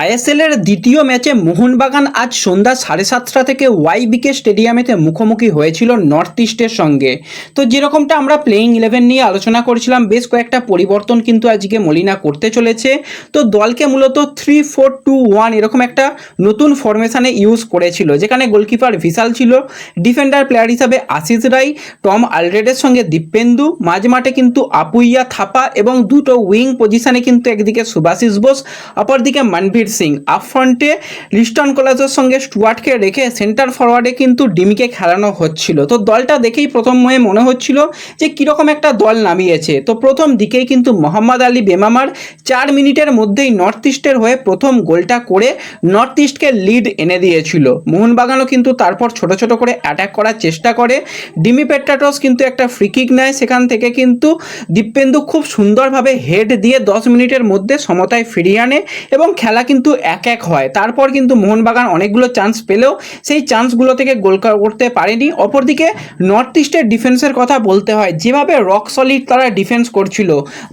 আইএসএলের দ্বিতীয় ম্যাচে মোহনবাগান আজ সন্ধ্যা সাড়ে সাতটা থেকে ওয়াইবিকে স্টেডিয়ামেতে মুখোমুখি হয়েছিল নর্থ ইস্টের সঙ্গে। তো যেরকমটা আমরা প্লেইং ইলেভেন নিয়ে আলোচনা করেছিলাম, বেশ কয়েকটা পরিবর্তন কিন্তু আজকে মলিনা করতে চলেছে। তো দলকে মূলত থ্রি ফোর টু ওয়ান এরকম একটা নতুন ফরমেশনে ইউজ করেছিল, যেখানে গোলকিপার ভিশাল ছিল ডিফেন্ডার প্লেয়ার হিসাবে আশিস রাই, টম আলরেডের সঙ্গে দীপেন্দু, মাঝ মাঠে কিন্তু আপুইয়া থাপা এবং দুটো উইং পজিশনে কিন্তু একদিকে সুভাশিস বোস, অপরদিকে মনবীর সিং। আপ ফ্রন্টে লিস্টন কলেজের সঙ্গে স্টুয়ার্টকে রেখে সেন্টার ফরওয়ার্ডে কিন্তু ডিমিকে খেলানো হচ্ছিল। তো দলটা দেখেই প্রথম ময়ে মনে হচ্ছিল যে কীরকম একটা দল নামিয়েছে। তো প্রথম দিকেই কিন্তু মোহাম্মদ আলী বেমামার চার মিনিটের মধ্যেই নর্থ ইস্টের হয়ে প্রথম গোলটা করে নর্থ ইস্টকে লিড এনে দিয়েছিল। মোহনবাগানও কিন্তু তারপর ছোট ছোট করে অ্যাটাক করার চেষ্টা করে। ডিমি পেট্রাটস কিন্তু একটা ফ্রিকিক নেয়। সেখান থেকে কিন্তু দীপেন্দু খুব সুন্দরভাবে হেড দিয়ে দশ মিনিটের মধ্যে সমতায় ফিরিয়ে আনে এবং খেলা কিন্তু এক এক হয়। তারপর কিন্তু মোহনবাগান অনেকগুলো চান্স পেলেও সেই চান্সগুলো থেকে গোল করতে পারেনি। অপরদিকে নর্থ ইস্টের ডিফেন্সের কথা বলতে হয়। যেভাবে রক সলিড তারা ডিফেন্স করছিল,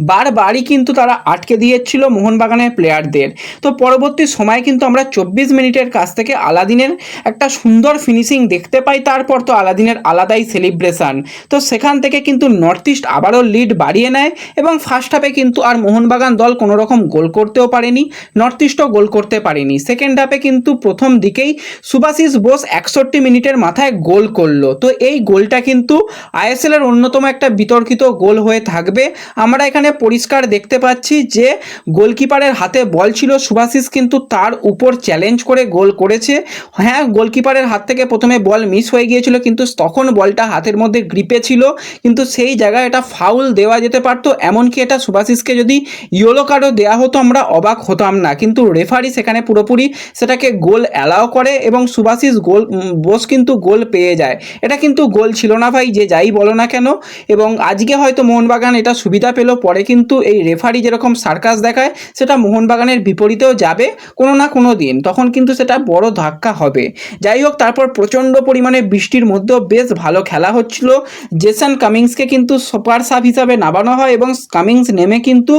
বারবারই কিন্তু তারা আটকে দিয়েছিল মোহনবাগানের প্লেয়ারদের তো পরবর্তী সময় কিন্তু আমরা চব্বিশ মিনিটের কাছ থেকে আলাদিনের একটা সুন্দর ফিনিশিং দেখতে পাই। তারপর তো আলাদিনের আলাদাই সেলিব্রেশন তো সেখান থেকে কিন্তু নর্থ ইস্ট আবারও লিড বাড়িয়ে নেয় এবং ফার্স্ট হাফে কিন্তু আর মোহনবাগান দল কোনো রকম গোল করতেও পারেনি। নর্থ ইস্টও গোল করতে পারেনি। সেকেন্ড হাফে কিন্তু প্রথম দিকেই সুভাশিস বোস একষট্টি মিনিটের মাথায় গোল করল। তো এই গোলটা কিন্তু আইএসএল এর অন্যতম একটা বিতর্কিত গোল হয়ে থাকবে। আমরা এখানে পরিষ্কার দেখতে পাচ্ছি যে গোলকিপারের হাতে বল ছিল। সুভাশিস কিন্তু তার উপর চ্যালেঞ্জ করে গোল করেছে। হ্যাঁ গোলকিপারের হাত থেকে প্রথমে বল মিস হয়ে গিয়েছিল, কিন্তু তখন বলটা হাতের মধ্যে গ্রিপে ছিল। কিন্তু সেই জায়গায় এটা ফাউল দেওয়া যেতে পারতো। এমনকি এটা সুভাশিসকে যদি ইয়েলো কার্ডও দেওয়া হতো, আমরা অবাক হতাম না। কিন্তু রেফারি সেখানে পুরোপুরি সেটাকে গোল অ্যালাও করে এবং সুভাশিস গোল বোস কিন্তু গোল পেয়ে যায়। এটা কিন্তু গোল ছিল না ভাই, যে যাই বলো না কেন। এবং আজকে হয়তো মোহনবাগান এটা সুবিধা পেল, পরে কিন্তু এই রেফারি যেরকম সার্কাস দেখায়, সেটা মোহনবাগানের বিপরীতেও যাবে কোনো না কোনো দিন। তখন কিন্তু সেটা বড় ধাক্কা হবে। যাই হোক, তারপর প্রচণ্ড পরিমাণে বৃষ্টির মধ্যেও বেশ ভালো খেলা হচ্ছিল। জেসন কামিংসকে কিন্তু সুপার সাব হিসাবে নামানো হয় এবং কামিংস নেমে কিন্তু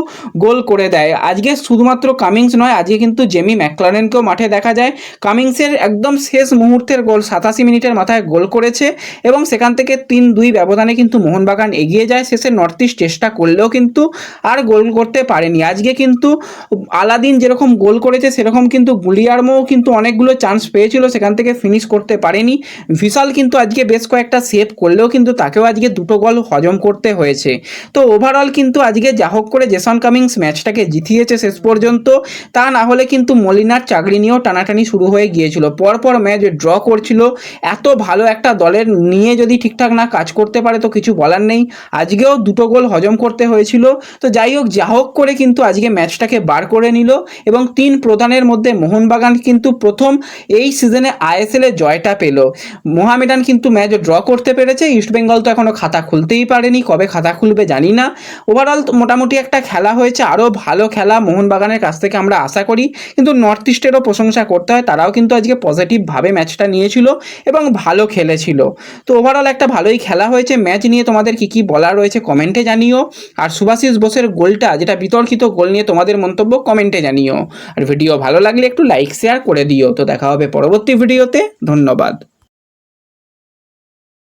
গোল করে দেয়। আজকে শুধুমাত্র কামিংস নয়, আজকে কিন্তু জেমি ম্যাকলারেনকেও মাঠে দেখা যায়। কামিংসের একদম শেষ মুহূর্তের গোল সাতাশি মিনিটের মাথায় গোল করেছে এবং সেখান থেকে তিন দুই ব্যবধানে কিন্তু মোহনবাগান এগিয়ে যায়। শেষে নর্থ ইস্ট চেষ্টা করলেও কিন্তু আর গোল করতে পারেনি। আজকে কিন্তু আলাদিন যেরকম গোল করেছে, সেরকম কিন্তু গুলিয়ার্মোও কিন্তু অনেকগুলো চান্স পেয়েছিল, সেখান থেকে ফিনিশ করতে পারেনি। ভিশাল কিন্তু আজকে বেশ কয়েকটা সেভ করলেও কিন্তু তাকেও আজকে দুটো গোল হজম করতে হয়েছে। তো ওভারঅল কিন্তু আজকে যা হোক করে জেসন কামিংস ম্যাচটাকে জিতিয়েছে শেষ পর্যন্ত। তা না হলে কিন্তু মলিনার চাকরি নিয়েও টানাটানি শুরু হয়ে গিয়েছিল। পরপর ম্যাচ ড্র করছিল। এত ভালো একটা দলের নিয়ে যদি ঠিকঠাক না কাজ করতে পারে তো কিছু বলার নেই। আজকেও দুটো গোল হজম করতে হয়েছিল। তো যাই হোক, যা হোক করে কিন্তু আজকে ম্যাচটাকে বার করে নিল এবং তিন প্রধানের মধ্যে মোহনবাগান কিন্তু প্রথম এই সিজনে আইএসএল জয়টা পেল। মোহামেডান কিন্তু ম্যাচ ড্র করতে পেরেছে। ইস্টবেঙ্গল তো এখনও খাতা খুলতেই পারেনি। কবে খাতা খুলবে জানি না। ওভারঅল মোটামুটি একটা খেলা হয়েছে। আরও ভালো খেলা মোহনবাগানের কাছ থেকে আমরা আশা করি কিন্তু নর্থ ইস্টেরও প্রশংসা করতে হয়, তারাও কিন্তু আজকে পজিটিভভাবে ম্যাচটা নিয়েছিল এবং ভালো খেলেছিল। তো ওভারঅল একটা ভালোই খেলা হয়েছে। ম্যাচ নিয়ে তোমাদের কী কী বলা রয়েছে কমেন্টে জানিও। আর সুভাশিস বোসের গোলটা, যেটা বিতর্কিত গোল নিয়ে তোমাদের মন্তব্য কমেন্টে জানিও। আর ভিডিও ভালো লাগলে একটু লাইক শেয়ার করে দিও। তো দেখা হবে পরবর্তী ভিডিওতে ধন্যবাদ।